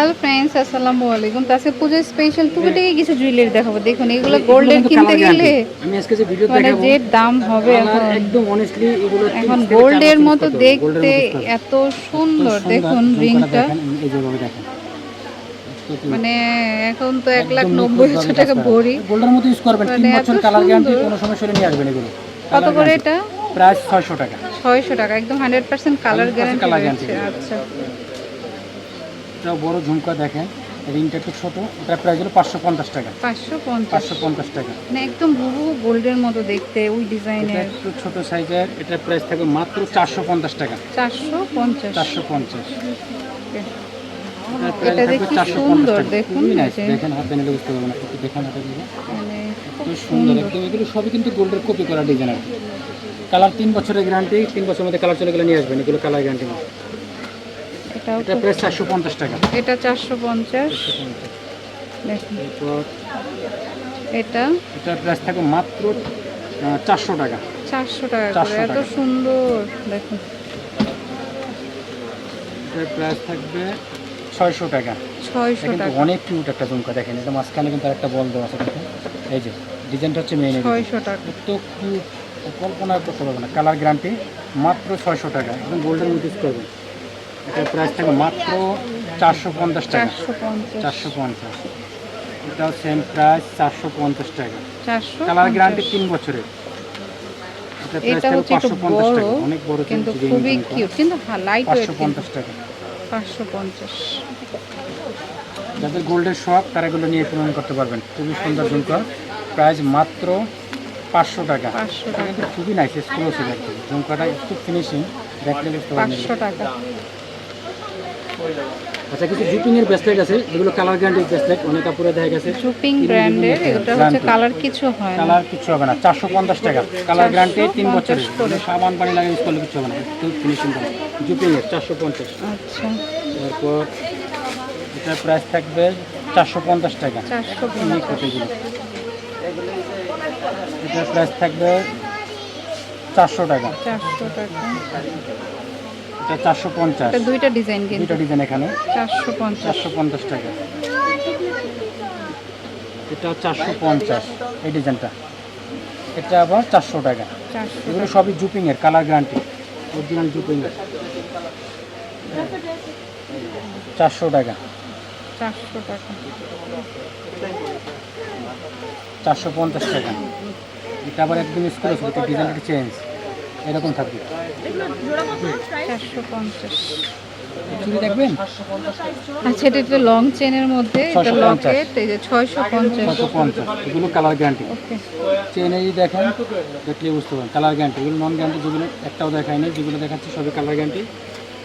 Hello friends আসসালামু আলাইকুম তো আজকে পুজোর স্পেশাল টুকিটাকি কিছু জুয়েলারি দেখাবো। দেখুন এগুলো গোল্ডের কিনতে গেলে আমি আজকে যে ভিডিও মানে যে দাম হবে এখন। একদম অনেস্টলি এগুলো এখন 30 থেকে গোল্ডের মতো দেখতে এত সুন্দর। দেখুন রিংটা মানে এখন তো এক লাখ নব্বই হাজার টাকা। ভরি। গোল্ডের মতো ইউজ করবেন তিন মানে বছর কালার গ্যারান্টি কোনো সমস্যা হলে নিয়ে আসবেন এগুলো। কত করে এটা? প্রাইস ছয়শো টাকা। ছয়শো টাকা একদম হান্ড্রেড পার্সেন্ট কালার গ্যারান্টি। আচ্ছা। এটা বড় ঝুমকা দেখেন রিংটা একটু ছোট এটা প্রাইস হলো পাঁচশো পঞ্চাশ টাকা। পাঁচশো পঞ্চাশ। পাঁচশো পঞ্চাশ টাকা। মানে একদম হুবহু গোল্ডের মতো দেখতে ওই ডিজাইনের একটু ছোট সাইজের এটা প্রাইস থাকবে মাত্র চারশো পঞ্চাশ টাকা। চারশো পঞ্চাশ। চারশো পঞ্চাশ। এটা দেখি সুন্দর দেখুন দেখেন। হাতে নিলে বুঝতে পারবেন দেখেন হাতে দিলে মানে এত সুন্দর একদম এগুলো সবই কিন্তু গোল্ডের কপি করা ডিজাইন আর কালার তিন বছরের গ্যারান্টি তিন বছরের মধ্যে কালার চলে গেলে নিয়ে আসবেন এগুলো কালার গ্যারান্টি এটাও এটা টাকা। এটা দেখুন। এটা? প্রাইস থাকবে মাত্র চারশো টাকা। চারশো টাকা করে এত সুন্দর। দেখুন। এটার প্রাইস থাকবে ছয়শো টাকা। ছয়শো এটা কিন্তু টাকা। অনেক কিউট একটা ঝুমকা দেখেন এটা মাঝখানে কিন্তু একটা বল দেওয়া আছে দেখেন। এই যে ডিজাইনটা হচ্ছে মেইন ছয়শো টাকা। এত কিউট কল্পনা করতে পারবে না। কালার গ্যারান্টি মাত্র ছয়শো টাকা। একদম গোল্ডেন ইউজ করবেন। এটার প্রাইস মাত্র চারশো পঞ্চাশ টাকা। চারশো পঞ্চাশ। এটাও সেম প্রাইস চারশো পঞ্চাশ টাকা। কালার গ্যারান্টি তিন বছরের। এটা হচ্ছে একটু বড় কিন্তু খুবই কিউট কিন্তু লাইট ওয়েট পাঁচশো পঞ্চাশ টাকা। পাঁচশো পঞ্চাশ। যাদের গোল্ডের শখ তারা এগুলো নিয়ে পূরণ করতে পারবেন। খুবই সুন্দর ঝুমকা প্রাইস মাত্র পাঁচশো টাকা। পাঁচশো টাকা। খুবই নাইস এক্সক্লুসিভ ঝুমকাটা একটু ফিনিশিং দেখলে পাঁচশো টাকা। আচ্ছা কিছু জুপিং এর ব্রেসলেট আছে। যেগুলো কালার গ্যারান্টি ব্রেসলেট অনেক কাপড়ে দেখা গেছে। জুপিং ব্র্যান্ডের এটা হচ্ছে কালার কিছু হয় না। কালার কিছু হবে না। চারশো পঞ্চাশ টাকা। কালার গ্যারান্টি তিন 450 বছরের। করে। সাবান পানি লাগে ইউজ করলে কিছু হবে না। একটু ফিনিশিং হবে জুপিং এর চারশো পঞ্চাশ। আচ্ছা। তারপর এটার প্রাইস থাকবে চারশো পঞ্চাশ টাকা। চারশো এটার প্রাইস থাকবে চারশো টাকা। চারশো টাকা। এটা চারশো পঞ্চাশ। এটা দুইটা ডিজাইন কিন্তু। দুইটা ডিজাইন এখানে। চারশো পঞ্চাশ। চারশো পঞ্চাশ টাকা। এটা চারশো পঞ্চাশ এই ডিজাইনটা। এটা আবার চারশো টাকা। এগুলো সবই জুপিং এর কালার গ্যারান্টি। অরিজিনাল জুপিং এর চারশো টাকা। চারশো টাকা। চারশো পঞ্চাশ টাকা। এটা আবার একদম স্কুল ডিজাইনটা চেঞ্জ। এরকম থাকবে? চারশো পঞ্চাশ। চুরি দেখবেন? আচ্ছা এটা একটা লং চেনের মধ্যে এটা 650 লকেট এই যে ছয়শো পঞ্চাশ। ছশো পঞ্চাশ। এগুলো কালার গ্যারান্টি ওকে দেখেন দেখলে বুঝতে পারেন কালার গ্যারান্টি এগুলো নন গ্যারান্টি যেগুলো একটাও দেখাচ্ছি সবই কালার গ্যারান্টি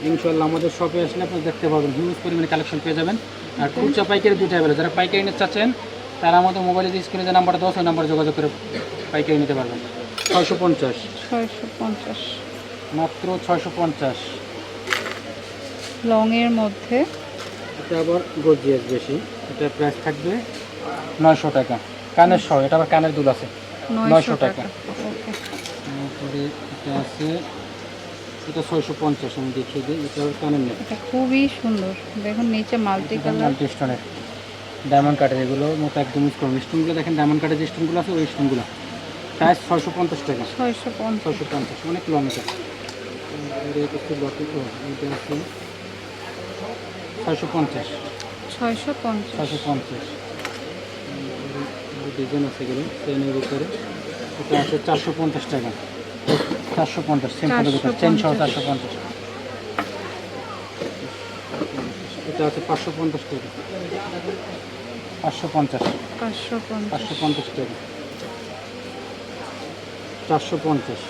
ইনশাল্লাহ আমাদের শপে আসলে আপনি দেখতে পাবেন হিউজ পরিমাণে কালেকশন পেয়ে যাবেন। আর খুচরা পাইকারি দুটো অ্যাভেলেবল যারা পাইকারি নিতে চাচ্ছেন তারা আমাদের মোবাইলে যে স্ক্রিনে যে নাম্বার দেওয়া আছে ওই নাম্বারে যোগাযোগ করে পাইকারি নিতে পারবেন। ছয়শো পঞ্চাশ। ছয়শো পঞ্চাশ। মাত্র ছয়শো পঞ্চাশ। লং এর মধ্যে। এটা আবার গর্জিয়াস বেশি। এটার প্রাইস থাকবে নয়শো টাকা। কানের সহ এটা আবার কানের দুল আছে। নয়শো টাকা। তারপরে এটা আছে এটা ছয়শো পঞ্চাশ আমি দেখিয়ে দিই। এটা কানের নেই এটা খুবই সুন্দর। দেখুন নিচে মাল্টি কালার মাল্টি স্টোনের ডায়মন্ড কাঠের এগুলো মতো একদম করুন স্টোনগুলো দেখেন ডায়মন্ড কাঠের যে স্টোনগুলো আছে ওই স্টোনগুলো প্রাইস ছয়শো পঞ্চাশ টাকা। ছয়শো পঞ্চাশ। ছয়শো পঞ্চাশ অনেক এটা আছে ছয়শো পঞ্চাশ। ছয়শো পঞ্চাশ। ছয়শো পঞ্চাশ। ডিজাইন আছে এগুলো চেনের ভিতরে। এটা আছে চারশো পঞ্চাশ টাকা। চারশো পঞ্চাশ সিম্পলের ভিতরে। চেন সহ চারশো পঞ্চাশ। এটা আছে পাঁচশো পঞ্চাশ টাকা। পাঁচশো পঞ্চাশ। পাঁচশো পঞ্চাশ। পাঁচশো পঞ্চাশ টাকা। চারশো পঞ্চাশ।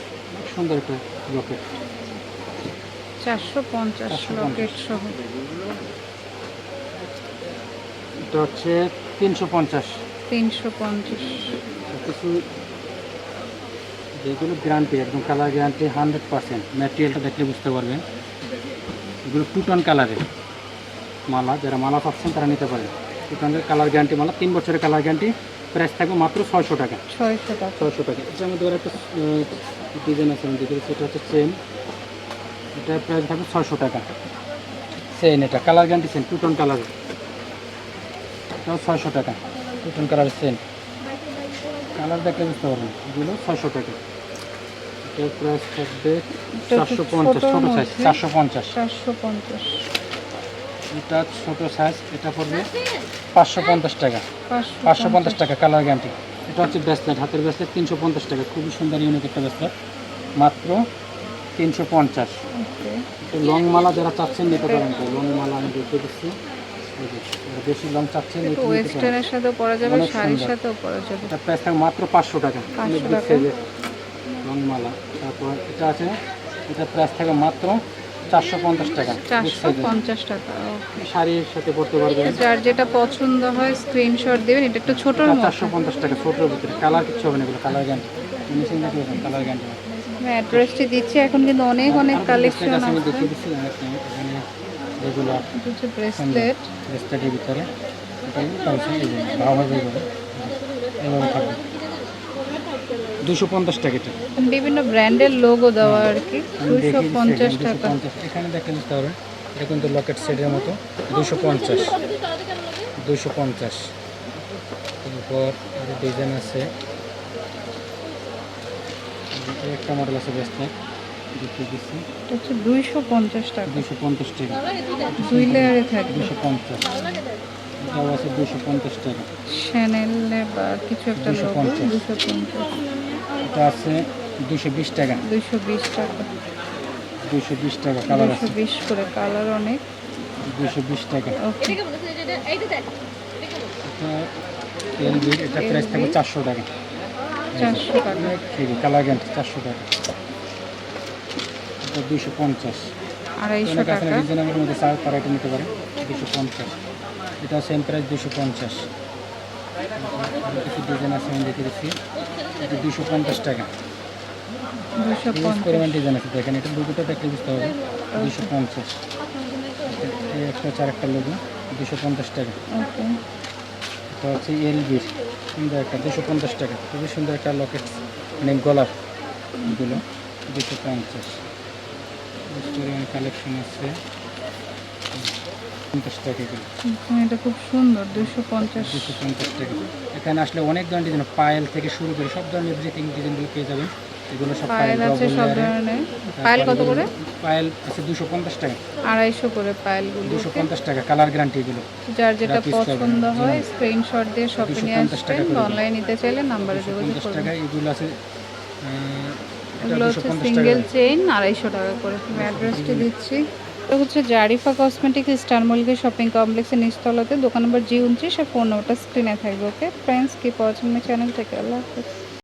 সুন্দর একটা লকেট চারশো পঞ্চাশ 450 লকেট সহ। এটা হচ্ছে তিনশো পঞ্চাশ। তিনশো পঞ্চাশ। কিছু যেগুলো গ্যারান্টি একদম কালার গ্যারান্টি হান্ড্রেড পার্সেন্ট ম্যাটেরিয়ালটা দেখলে বুঝতে পারবেন। এগুলো টু টন কালারের মালা। যারা মালা পাচ্ছেন তারা নিতে পারেন। টু টনের কালার গ্যারান্টি মালা তিন বছরের কালার গ্যারান্টি প্রাইস থাকবে মাত্র ছয়শো টাকা। ছয়শো টাকা। ছয়শো টাকা। মধ্যে আবার একটা ডিজাইন আছে আমি সেটা হচ্ছে চেন এটার প্রাইস থাকবে ছয়শো টাকা। চেন এটা colour guarantee chain two tone colour এটাও ছয়শো টাকা টোটাল কালার সেম কালার দেখলে বুঝতে পারবেন এগুলো ছয়শো টাকা। এটার প্রাইস থাকবে চারশো পঞ্চাশ ছোটো সাইজ চারশো পঞ্চাশ। চারশো পঞ্চাশ। এটা ছোটো সাইজ এটা পড়বে পাঁচশো পঞ্চাশ টাকা। পাঁচশো পঞ্চাশ। টাকা কালার গ্যারান্টি এটা হচ্ছে ব্রেসলেট হাতের ব্রেসলেট তিনশো পঞ্চাশ টাকা খুবই সুন্দর ইউনিক একটা ব্রেসলেট মাত্র তিনশো পঞ্চাশ। লং মালা যারা চাচ্ছেন নিতে পারেন তো। লং মালা আমি দেখে দিচ্ছি। বেশি লং চাচ্ছেন একটু নিতে নিতে পারেন। ওয়েস্টার্নের সাথেও পরা যাবে শাড়ির সাথেও পরা যাবে। এটা প্রাইস থাকবে মাত্র পাঁচশো টাকা। অনেক টাকা। সাইজের লং মালা। তারপর এটা আছে এটা প্রাইস থাকবে মাত্র চারশো পঞ্চাশ টাকা। চারশো পঞ্চাশ টাকা শাড়ির সাথে পারবেন। যার যেটা পছন্দ হয় স্ক্রিনশট দেবেন এটা একটু ছোটোর চারশো পঞ্চাশ টাকা ছোটোর ভিতরে কালার কিছু হবে না এগুলো কালার গ্যারান্টি অ্যাড্রেসটি দিচ্ছি এখন কিন্তু অনেক অনেক কালেকশন আমি দেখিয়ে দিচ্ছি এখানে রেগুলার ব্রেসলেট রেস্টারের ভিতরে। এটাই পাইছে এই যে ভালোভাবে এইভাবে এইভাবে থাকবে দুশো পঞ্চাশ টাকা এটা। বিভিন্ন ব্র্যান্ডের লোগো দেওয়া আর কি দুশো পঞ্চাশ এখানে, 250 টাকা এখানে দেখে বুঝতে পারবেন এটা কিন্তু লকেট সেটের মতো দুশো পঞ্চাশ। দুশো পঞ্চাশ। আরও ডিজাইন আছে। একটা মডেল আছে হচ্ছে দুইশো পঞ্চাশ টাকা। দুশো পঞ্চাশ টাকা। দুই লেয়ারে থাকবে। দুশো পঞ্চাশ। এটাও আছে দুশো পঞ্চাশ টাকা। শ্যানেলের বা কিছু একটা 250 দুশো পঞ্চাশ। এটা আছে দুশো বিশ টাকা। দুইশো বিশ টাকা। দুশো বিশ টাকা কালার দুশো আছে বিশ করে কালার অনেক। দুশো বিশ টাকা। এলবির এটা প্রাইস থাকবে চারশো টাকা। চারশো টাকা। কালার গ্যান্ট চারশো টাকা। এটা দুশো পঞ্চাশ। আড়াইশো টাকা। রিজনেবলের মধ্যে চার তারা এটা নিতে পারে দুশো পঞ্চাশ। এটা সেম প্রাইস দুশো পঞ্চাশ। কিছু ডিজাইন আছে আমি দেখে দিচ্ছি। এটা দুশো পঞ্চাশ টাকা। পরিমাণ ডিজাইন আছে দেখেন এটা লোগোটা দেখলে বুঝতে হবে। দুশো পঞ্চাশ। একটা আরেকটা লোগো দুশো পঞ্চাশ টাকা। এটা হচ্ছে এলবির সুন্দর একটা দুশো পঞ্চাশ টাকা। খুবই সুন্দর একটা লকেট মানে গলার এগুলো দুশো পঞ্চাশ। পরিমাণ কালেকশন আছে। পঞ্চাশ টাকা হুম, এটা খুব সুন্দর দুশো পঞ্চাশ। দুশো পঞ্চাশ টাকা এখানে আসলে অনেক ধরনের ডিজাইন পায়েল থেকে শুরু করে সব ধরনের এভরিথিং ডিজাইনগুলো পেয়ে যাবেন এগুলো সব পায়েল আছে সব ধরনের। পায়েল কত করে? পায়েল আছে দুশো পঞ্চাশ টাকা। আড়াইশো করে পায়েলগুলো দুশো পঞ্চাশ টাকা কালার গ্যারান্টি এগুলো। যার যেটা পছন্দ। হয় স্ক্রিনশট দিয়ে শপে নিয়ে 250 আসবেন অনলাইন নিতে চাইলে নাম্বারে যোগাযোগ করবেন। টাকা এগুলো আছে এগুলো হচ্ছে সিঙ্গেল চেইন আড়াইশো টাকা করে। আমি অ্যাড্রেসটি দিচ্ছি। এটা হচ্ছে Zarifa cosmetics star Mallika shopping কমপ্লেক্সের নিচতলাতে। দোকান নম্বর জি উনত্রিশ আর ফোন নম্বরটা স্ক্রিনে থাকবে ওকে ফ্রেন্ডস কি পাওয়া চ্যানেল থেকে আল্লাহ হাফেজ।